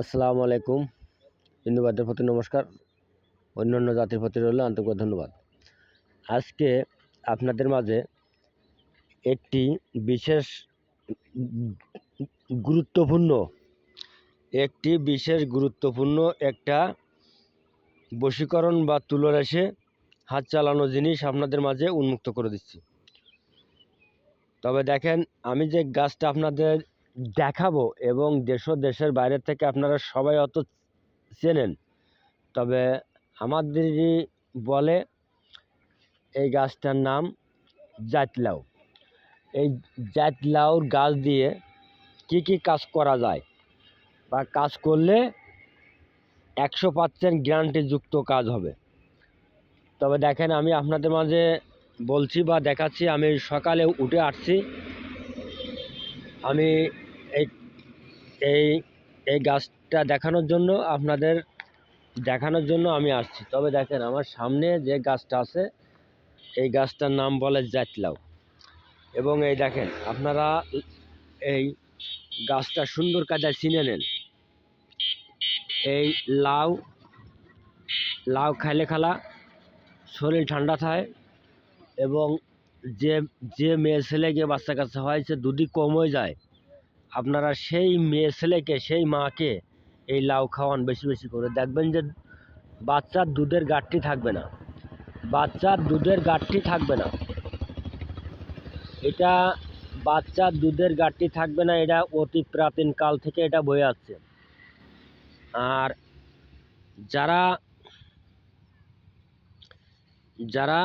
আসসালামু আলাইকুম। হিন্দুবাদের প্রতি নমস্কার। অন্যান্য জাতির প্রতি রইল আন্তরিক ধন্যবাদ। আজকে আপনাদের মাঝে একটি বিশেষ গুরুত্বপূর্ণ, একটি বিশেষ গুরুত্বপূর্ণ একটা বশীকরণ বা তুলোরেশে হাত চালানো জিনিস আপনাদের মাঝে উন্মুক্ত করে দিচ্ছি। তবে দেখেন, আমি যে গাছটা আপনাদের দেখাবো এবং দেশ দেশের বাইরে থেকে আপনারা সবাই অত চেনেন। তবে আমাদেরই বলে এই গাছটার নাম জাতলাউ এই জাতলাউর গাছ দিয়ে কি কি কাজ করা যায়? বা কাজ করলে একশো পার্সেন্ট গ্যারান্টিযুক্ত কাজ হবে। তবে দেখেন, আমি আপনাদের মাঝে বলছি বা দেখাচ্ছি, আমি সকালে উঠে আসছি। আমি এই এই এই গাছটা দেখানোর জন্য, আপনাদের দেখানোর জন্য আমি আসছি। তবে দেখেন, আমার সামনে যে গাছটা আছে, এই গাছটার নাম বলে জাতলাউ এবং এই দেখেন, আপনারা এই গাছটা সুন্দর কাজায় চিনে নেন। এই লাউ লাউ খাইলে খালা, শরীর ঠান্ডা থাকে এবং যে যে মেয়ে ছেলে গিয়ে বাচ্চা কাচ্চা হয়েছে দুধি কম হয়ে যায়। আপনারা সেই মেয়ে ছেলেকে, সেই মাকে এই লাউ খাওয়ান বেশি বেশি করে। দেখবেন যে বাচ্চার দুধের গাঠটি থাকবে না। বাচ্চার দুধের গাঠটি থাকবে না। এটা বাচ্চার দুধের গাঠটি থাকবে না, এটা অতি প্রাচীন কাল থেকে এটা বয়ে আসছে। আর যারা যারা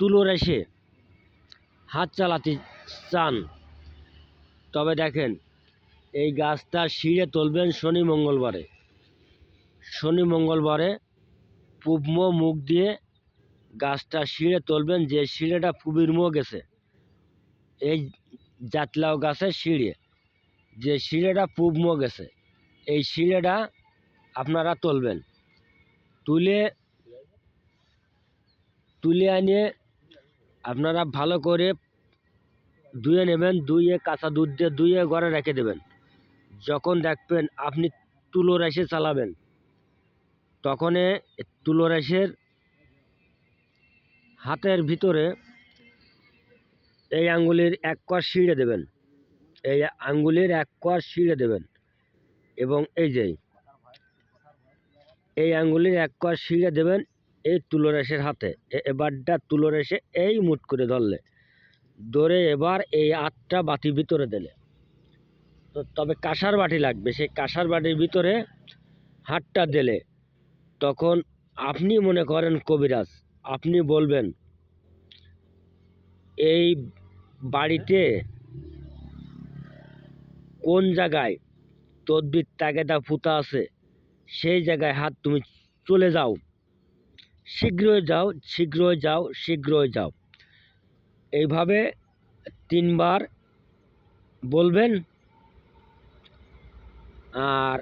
তুলো রেসে হাত চালাতে চান তবে দেখেন, এই গাছটা শিড়ে তুলবেন শনি মঙ্গলবারে। শনি মঙ্গলবারে পূর্ব মুখ দিয়ে গাছটা শিড়ে তুলবেন, যে শিড়েটা পুবির মুখ গেছে। এই জাতলাও গাছের শিড়ে যে শিড়েটা পূব মুখ গেছে, এই শিড়েটা আপনারা তুলবেন। তুলে তুলে আনিয়ে আপনারা ভালো করে ধুয়ে নেবেন ধুয়ে কাঁচা দুধ দিয়ে ধুয়ে ঘরে রেখে দেবেন। যখন দেখবেন আপনি তুলো রেসে চালাবেন, তখন তুলো রেসের হাতের ভিতরে এই আঙ্গুলির এক কর শিড়ে দেবেন। এই আঙ্গুলির এক কর শিড়ে দেবেন এবং এই যে, এই আঙ্গুলির এক কর শিড়ে দেবেন এই তুলো রেসের হাতে। এবারটা তুলো রেসে এই মুট করে ধরলে। ধরে এবার এই আটটা বাটি ভিতরে দিলে। তো তবে কাঁসার বাটি লাগবে, সেই কাঁসার বাটির ভিতরে হাতটা দিলে তখন আপনি মনে করেন কবিরাজ, আপনি বলবেন, এই বাড়িতে কোন জায়গায় তদ্বির তাগেদা ফুতা আছে, সেই জায়গায় হাত তুমি চলে যাও। শীঘ্রই যাও শীঘ্রই যাও শীঘ্রই যাও। এইভাবে তিনবার বলবেন। আর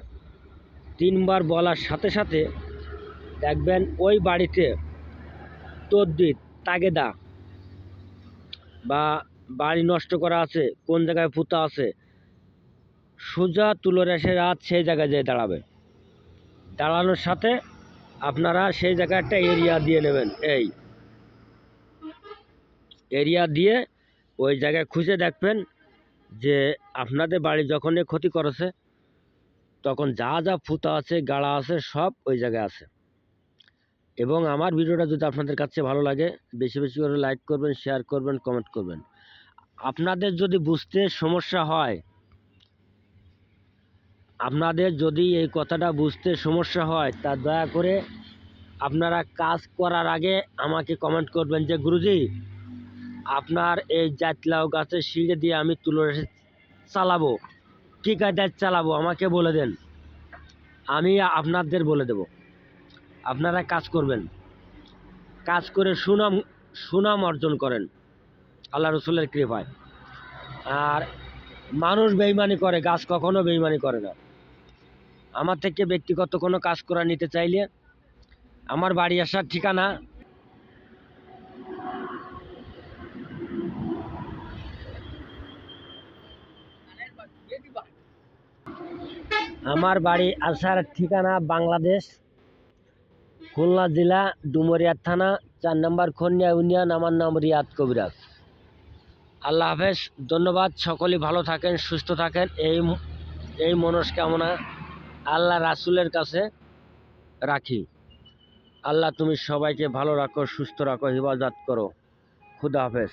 তিনবার বলার সাথে সাথে দেখবেন ওই বাড়িতে তদ্বির, তাগেদা বা বাড়ি নষ্ট করা আছে, কোন জায়গায় ফুতা আছে, সোজা তুলো রেসে রাত সেই জায়গায় যেয়ে দাঁড়াবে। দাঁড়ানোর সাথে আপনারা সেই জায়গায় একটা এরিয়া দিয়ে নেবেন, এই। এরিয়া দিয়ে ওই জায়গায় খুঁজে দেখবেন যে আপনাদের বাড়ি যখনই ক্ষতি করেছে, তখন যা যা ফুতা আছে, গাড়া আছে, সব ওই জায়গায় আছে। এবং আমার ভিডিওটা যদি আপনাদের কাছে ভালো লাগে, বেশি বেশি করে লাইক করবেন, শেয়ার করবেন, কমেন্ট করবেন। আপনাদের যদি বুঝতে সমস্যা হয়, আপনাদের যদি এই কথাটা বুঝতে সমস্যা হয়, তা দয়া করে আপনারা কাজ করার আগে আমাকে কমেন্ট করবেন যে, গুরুজি আপনার এই জাতলাও গাছের সিঁড়ে দিয়ে আমি তুলো চালাবো। কী কায়দায় চালাবো, আমাকে বলে দেন। আমি আপনাদের বলে দেব। আপনারা কাজ করবেন। কাজ করে সুনাম সুনাম অর্জন করেন। আল্লাহ রসুলের কৃপায়। আর মানুষ বেইমানি করে, গাছ কখনো বেইমানি করে না। আমার থেকে ব্যক্তিগত কোনো কাজ করা নিতে চাইলে আমার বাড়ি আসার ঠিকানা আমার বাড়ি আসার ঠিকানা বাংলাদেশ, খুলনা জেলা, ডুমরিয়া থানা, চার নম্বর খনিয়া ইউনিয়ন, আমার নাম রিয়াদ কবিরাজ। আল্লাহ হাফেজ, ধন্যবাদ, সকলেই ভালো থাকেন, সুস্থ থাকেন, এই এই মনস্কামনা আল্লাহ রাসুলের কাছে রাখি। আল্লাহ তুমি সবাইকে ভালো রাখো, সুস্থ রাখো, হিফাজত করো। খুদা হাফেজ।